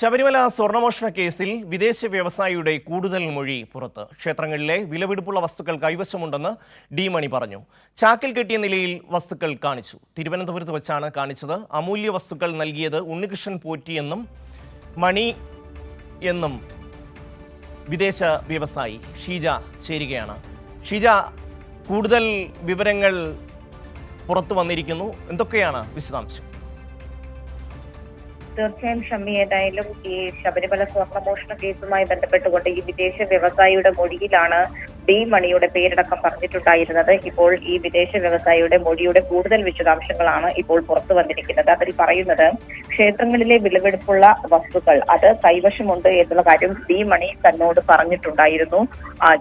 ശബരിമല സ്വർണമോഷണ കേസിൽ വിദേശ വ്യവസായിയുടെ കൂടുതൽ മൊഴി പുറത്ത്. ക്ഷേത്രങ്ങളിലെ വിലപിടിപ്പുള്ള വസ്തുക്കൾ കൈവശമുണ്ടെന്ന് ഡി മണി പറഞ്ഞു. ചാക്കിൽ കെട്ടിയ നിലയിൽ വസ്തുക്കൾ കാണിച്ചു. തിരുവനന്തപുരത്ത് വെച്ചാണ് കാണിച്ചത്. അമൂല്യ വസ്തുക്കൾ നൽകിയത് ഉണ്ണികൃഷ്ണൻ പോറ്റിയെന്നും മണി എന്നും വിദേശ വ്യവസായി ഷീജ ചേരുകയാണ്. ഷീജ കൂടുതൽ വിവരങ്ങൾ പുറത്തു വന്നിരിക്കുന്നു. എന്തൊക്കെയാണ് വിശദാംശം തീർച്ചയായും ഷമ്മി ഏതായാലും ഈ ശബരിമല സ്വർണമോഷണ കേസുമായി ബന്ധപ്പെട്ടുകൊണ്ട് ഈ വിദേശ വ്യവസായിയുടെ മൊഴിയിലാണ് ഡി മണിയുടെ പേരടക്കം പറഞ്ഞിട്ടുണ്ടായിരുന്നത്. ഇപ്പോൾ ഈ വിദേശ വ്യവസായിയുടെ മൊഴിയുടെ കൂടുതൽ വിശദാംശങ്ങളാണ് ഇപ്പോൾ പുറത്തു വന്നിരിക്കുന്നത്. അതിൽ പറയുന്നത് ക്ഷേത്രങ്ങളിലെ വിളവെടുപ്പുള്ള വസ്തുക്കൾ അത് കൈവശമുണ്ട് എന്നുള്ള കാര്യം ഡി മണി തന്നോട് പറഞ്ഞിട്ടുണ്ടായിരുന്നു.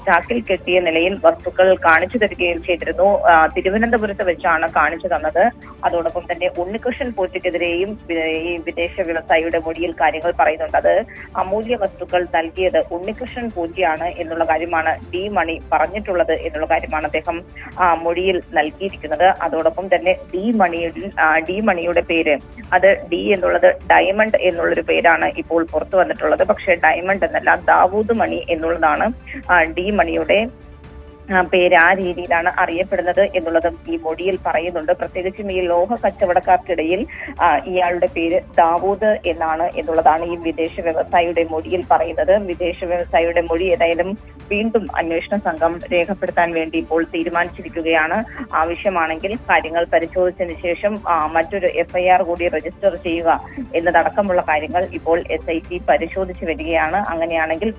ചാക്കിൽ കെട്ടിയ നിലയിൽ വസ്തുക്കൾ കാണിച്ചു തരികയും ചെയ്തിരുന്നു. തിരുവനന്തപുരത്ത് വെച്ചാണ് കാണിച്ചു തന്നത്. അതോടൊപ്പം തന്നെ ഉണ്ണികൃഷ്ണൻ പോറ്റിക്കെതിരെയും ഈ വിദേശ വ്യവസായിയുടെ മൊഴിയിൽ കാര്യങ്ങൾ പറയുന്നുണ്ട്. അത് അമൂല്യ വസ്തുക്കൾ നൽകിയത് ഉണ്ണികൃഷ്ണൻ പൂജിയാണ് എന്നുള്ള കാര്യമാണ് ഡി മണി പറഞ്ഞിട്ടുള്ളത് എന്നുള്ള കാര്യമാണ് അദ്ദേഹം മൊഴിയിൽ നൽകിയിരിക്കുന്നത്. അതോടൊപ്പം തന്നെ ഡി മണിയുടെ ഡി മണിയുടെ പേര് അത് ഡി എന്നുള്ളത് ഡയമണ്ട് എന്നുള്ളൊരു പേരാണ് ഇപ്പോൾ പുറത്തു വന്നിട്ടുള്ളത്. പക്ഷേ ഡയമണ്ട് എന്നല്ല ദാവൂദ് മണി എന്നുള്ളതാണ് ഡി മണിയുടെ പേര് ആ രീതിയിലാണ് അറിയപ്പെടുന്നത് എന്നുള്ളതും ഈ മൊഴിയിൽ പറയുന്നുണ്ട്. പ്രത്യേകിച്ചും ഈ ലോഹ കച്ചവടക്കാർക്കിടയിൽ ഇയാളുടെ പേര് ദാവൂദ് എന്നാണ് എന്നുള്ളതാണ് ഈ വിദേശ വ്യവസായിയുടെ മൊഴിയിൽ പറയുന്നത്. വിദേശ വ്യവസായിയുടെ മൊഴി ഏതായാലും വീണ്ടും അന്വേഷണ സംഘം രേഖപ്പെടുത്താൻ വേണ്ടി ഇപ്പോൾ തീരുമാനിച്ചിരിക്കുകയാണ്. ആവശ്യമാണെങ്കിൽ കാര്യങ്ങൾ പരിശോധിച്ചതിന് ശേഷം മറ്റൊരു എഫ്ഐആർ കൂടി രജിസ്റ്റർ ചെയ്യുക എന്നതടക്കമുള്ള കാര്യങ്ങൾ ഇപ്പോൾ എസ് ഐ ടി പരിശോധിച്ചു വരികയാണ്. അങ്ങനെയാണെങ്കിൽ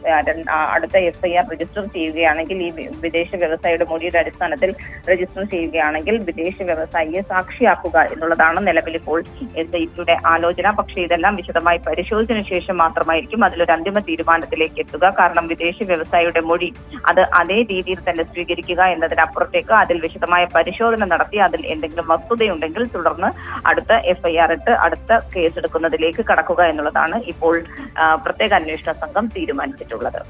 അടുത്ത എഫ്ഐആർ രജിസ്റ്റർ ചെയ്യുകയാണെങ്കിൽ ഈ വിദേശ വ്യവസായിയുടെ മൊഴിയുടെ അടിസ്ഥാനത്തിൽ രജിസ്റ്റർ ചെയ്യുകയാണെങ്കിൽ വിദേശ വ്യവസായിയെ സാക്ഷിയാക്കുക എന്നുള്ളതാണ് നിലവിൽ ഇപ്പോൾ എസ് ഐ ടിയുടെ ആലോചന. പക്ഷേ ഇതെല്ലാം വിശദമായി പരിശോധിച്ചതിനു ശേഷം മാത്രമായിരിക്കും അതിലൊരു അന്തിമ തീരുമാനത്തിലേക്ക് എത്തുക. കാരണം വിദേശ വ്യവസായിയുടെ മൊഴി അത് അതേ രീതിയിൽ തന്നെ സ്വീകരിക്കുക എന്നതിനപ്പുറത്തേക്ക് അതിൽ വിശദമായ പരിശോധന നടത്തി അതിൽ എന്തെങ്കിലും വസ്തുതയുണ്ടെങ്കിൽ തുടർന്ന് അടുത്ത എഫ്ഐആർ ഇട്ട് അടുത്ത കേസെടുക്കുന്നതിലേക്ക് കടക്കുക എന്നുള്ളതാണ് ഇപ്പോൾ പ്രത്യേക അന്വേഷണ സംഘം തീരുമാനിച്ചിട്ടുള്ളത്.